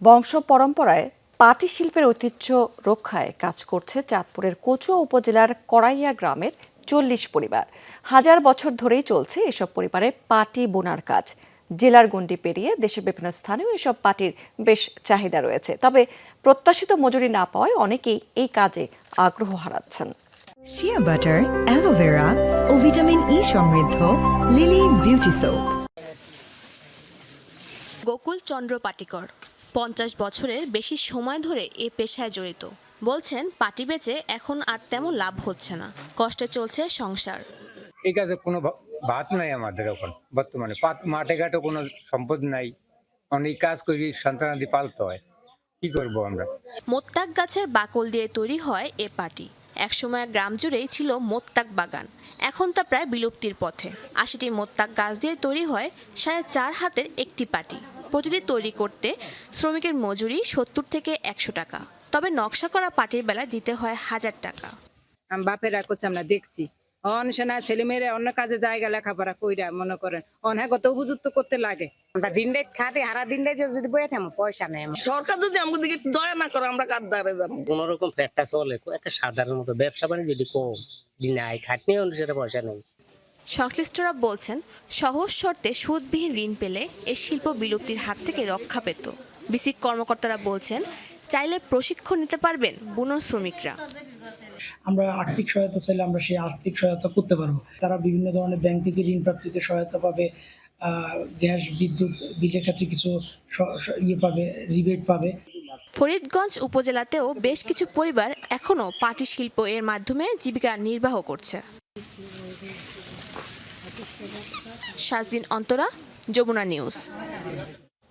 বংশ পরম্পরায় পাটি শিল্পের ঐতিহ্য রক্ষায় কাজ করছে চাঁদপুরের কচুয়া উপজেলার করাইয়া গ্রামের চল্লিশ পরিবার। হাজার বছর ধরেই চলছে এসব পরিবারে পাটি বোনার কাজ। জেলার গণ্ডি পেরিয়ে দেশের বিভিন্ন স্থানেও এসব পাটির বেশ চাহিদা রয়েছে। তবে প্রত্যাশিত মজুরি না পাওয়ায় অনেকেই এই কাজে আগ্রহ হারাচ্ছেন। Shea butter aloe vera vitamin E সমৃদ্ধ Lily beauty soap Gokul Chandra Patikar. পঞ্চাশ বছরের বেশি সময় ধরে এ পেশায় জড়িত। বলছেন পাটি বেচে এখন আর তেমন লাভ হচ্ছে না। কষ্টে চলছে সংসার। এই কাজে কোনো ভাত নাই আমাদের এখন। বর্তমানে মাঠে ঘাটে কোনো সম্পদ নাই। অনেক কাজ করি সন্তানাদি পালতে হয়। কি করব আমরা? মোত্তাক গাছের বাকল দিয়ে তৈরি হয় এ পাটি। একসময় গ্রাম জুড়েই ছিল মোত্তাক বাগান। এখন তা প্রায় বিলুপ্তির পথে। আশিটি মোত্তাক গাছ দিয়ে তৈরি হয় সাড়ে চার হাতের একটি পাটি। প্রতিটি তৈরি করতে শ্রমিকের মজুরি সত্তর থেকে একশো টাকা। তবে নকশা করা পাটির বেলা দিতে হয় হাজার টাকা। বাপেরা করছে আমরা দেখছি। অন সেনা ছেলে মেয়েরা অন্য কাজে জায়গা লেখাপড়া কইরা মনে করেন অনেক কত উপযুক্ত করতে লাগে। আমরা দিনটাই খাটি হারা দিনটাই যদি বয়ে থাকব পয়সা নেই সরকার যদি আমাদের দিকে একটু দয়া না করে আমরা দ্বারে যাব। কোন রকম ফ্ল্যাটটা চলে একটা সাধারণ মতো ব্যবসা বাণিজ্য যদি কম নাই খাটনি অনুসারে পয়সা নেই। সংশ্লিষ্টরা বলছেন সহজ শর্তে সুদবিহীন ঋণ পেলে এ শিল্প বিলুপ্তির হাত থেকে রক্ষা পেত। বিসিক কর্মকর্তারা বলছেন চাইলে প্রশিক্ষণ নিতে পারবেন বুনো শ্রমিকরা। আমরা আর্থিক সহায়তা চাইলে আমরা সেই আর্থিক সহায়তা করতে পারব। তারা বিভিন্ন ধরনের ব্যাংক থেকে ঋণ প্রাপ্তিতে সহায়তা পাবে গ্যাস বিদ্যুৎ বিলের ক্ষেত্রে কিছু ইয়ে পাবে রিবেট পাবে। ফরিদগঞ্জ উপজেলাতেও বেশ কিছু পরিবার এখনও পাটি শিল্প এর মাধ্যমে জীবিকা নির্বাহ করছে। সাতদিন অন্তরা যমুনা নিউজ।